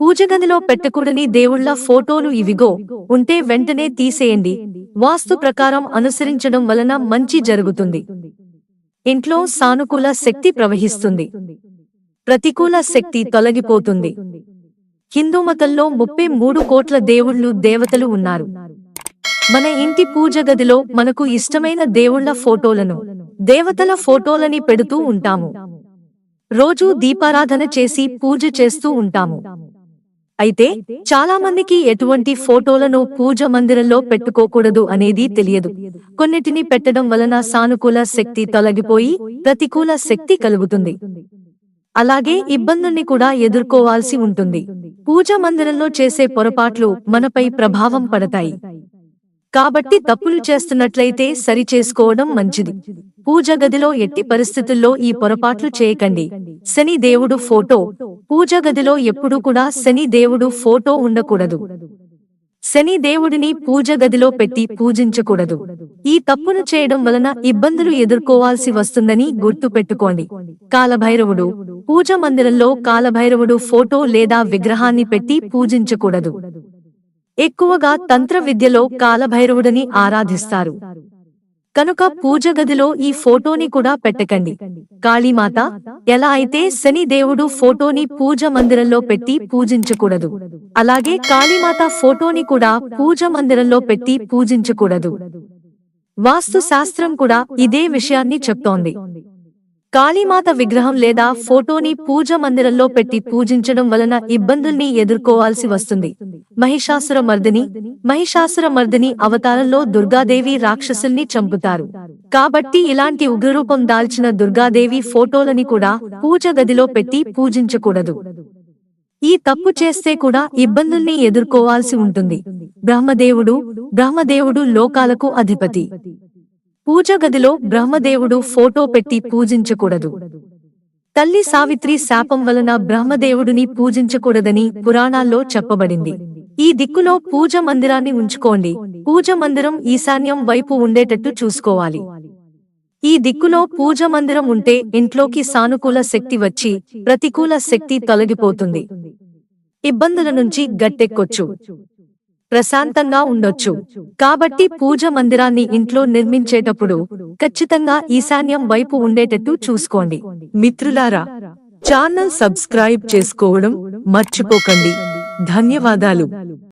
పూజగదిలో పెట్టకూడని దేవుళ్ళ ఫోటోలు ఇవిగో. ఉంటే వెంటనే తీసేయండి. వాస్తు ప్రకారం అనుసరించడం వలన మంచి జరుగుతుంది. ఇంట్లో సానుకూల శక్తి ప్రవహిస్తుంది. ప్రతికూల శక్తి తొలగిపోతుంది. హిందూ మతంలో ముప్పై మూడు కోట్ల దేవుళ్ళు దేవతలు ఉన్నారు. మన ఇంటి పూజ గదిలో మనకు ఇష్టమైన దేవుళ్ళ ఫోటోలను దేవతల ఫోటోలని పెడుతూ ఉంటాము. రోజూ దీపారాధన చేసి పూజ చేస్తూ ఉంటాము. అయితే చాలా మందికి ఎటువంటి ఫోటోలను పూజ మందిరంలో పెట్టుకోకూడదు అనేది తెలియదు. కొన్నిటిని పెట్టడం వలన సానుకూల శక్తి తొలగిపోయి ప్రతికూల శక్తి కలుగుతుంది. అలాగే ఇబ్బందుల్ని కూడా ఎదుర్కోవాల్సి ఉంటుంది. పూజ మందిరంలో చేసే పొరపాట్లు మనపై ప్రభావం పడతాయి. కాబట్టి తప్పులు చేస్తున్నట్లయితే సరిచేసుకోవడం మంచిది. పూజ గదిలో ఎట్టి పరిస్థితుల్లో ఈ పొరపాట్లు చేయకండి. శని దేవుడు ఫోటో. పూజ గదిలో ఎప్పుడూ కూడా శని దేవుడు ఫోటో ఉండకూడదు. శని దేవుడిని పూజ గదిలో పెట్టి పూజించకూడదు. ఈ తప్పును చేయడం వలన ఇబ్బందులు ఎదుర్కోవాల్సి వస్తుందని గుర్తు పెట్టుకోండి. కాలభైరవుడు. పూజ మందిరంలో కాలభైరవుడు ఫోటో లేదా విగ్రహాన్ని పెట్టి పూజించకూడదు. ఎక్కువగా తంత్ర విద్యలో కాలభైరవుడని ఆరాధిస్తారు. కనుక పూజ గదిలో ఈ ఫోటోని కూడా పెట్టకండి. కాళీమాత ఎలా అయితే శని దేవుడు ఫోటోని పూజ మందిరంలో పెట్టి పూజించకూడదు. అలాగే కాళీమాత ఫోటోని కూడా పూజ మందిరంలో పెట్టి పూజించకూడదు. వాస్తు శాస్త్రం కూడా ఇదే విషయాన్ని చెప్తోంది. కాళీమాత విగ్రహం లేదా ఫోటోని పూజ మందిరంలో పెట్టి పూజించడం వలన ఇబ్బందుల్ని ఎదుర్కోవాల్సి వస్తుంది. మహిషాసుర మర్దిని మహిషాసుర మర్దిని అవతారంలో దుర్గాదేవి రాక్షసుల్ని చంపుతారు. కాబట్టి ఇలాంటి ఉగ్రరూపం దాల్చిన దుర్గాదేవి ఫోటోలని కూడా పూజ గదిలో పెట్టి పూజించకూడదు. ఈ తప్పు చేస్తే కూడా ఇబ్బందుల్ని ఎదుర్కోవాల్సి ఉంటుంది. బ్రహ్మదేవుడు బ్రహ్మదేవుడు లోకాలకు అధిపతి. పూజ గదిలో బ్రహ్మదేవుడు ఫోటో పెట్టి పూజించకూడదు. తల్లి సావిత్రి శాపం వలన బ్రహ్మదేవుడిని పూజించకూడదని పురాణాల్లో చెప్పబడింది. ఈ దిక్కులో పూజ మందిరాన్ని ఉంచుకోండి. పూజ మందిరం ఈశాన్యం వైపు ఉండేటట్టు చూసుకోవాలి. ఈ దిక్కులో పూజ మందిరం ఉంటే ఇంట్లోకి సానుకూల శక్తి వచ్చి ప్రతికూల శక్తి తొలగిపోతుంది. ఇబ్బందుల నుంచి గట్టెక్కొచ్చు. ప్రశాంతంగా ఉండొచ్చు. కాబట్టి పూజ మందిరాన్ని ఇంట్లో నిర్మించేటప్పుడు ఖచ్చితంగా ఈశాన్యం వైపు ఉండేటట్టు చూసుకోండి. మిత్రులారా ఛానల్ సబ్స్క్రైబ్ చేసుకోవడం మర్చిపోకండి. ధన్యవాదాలు.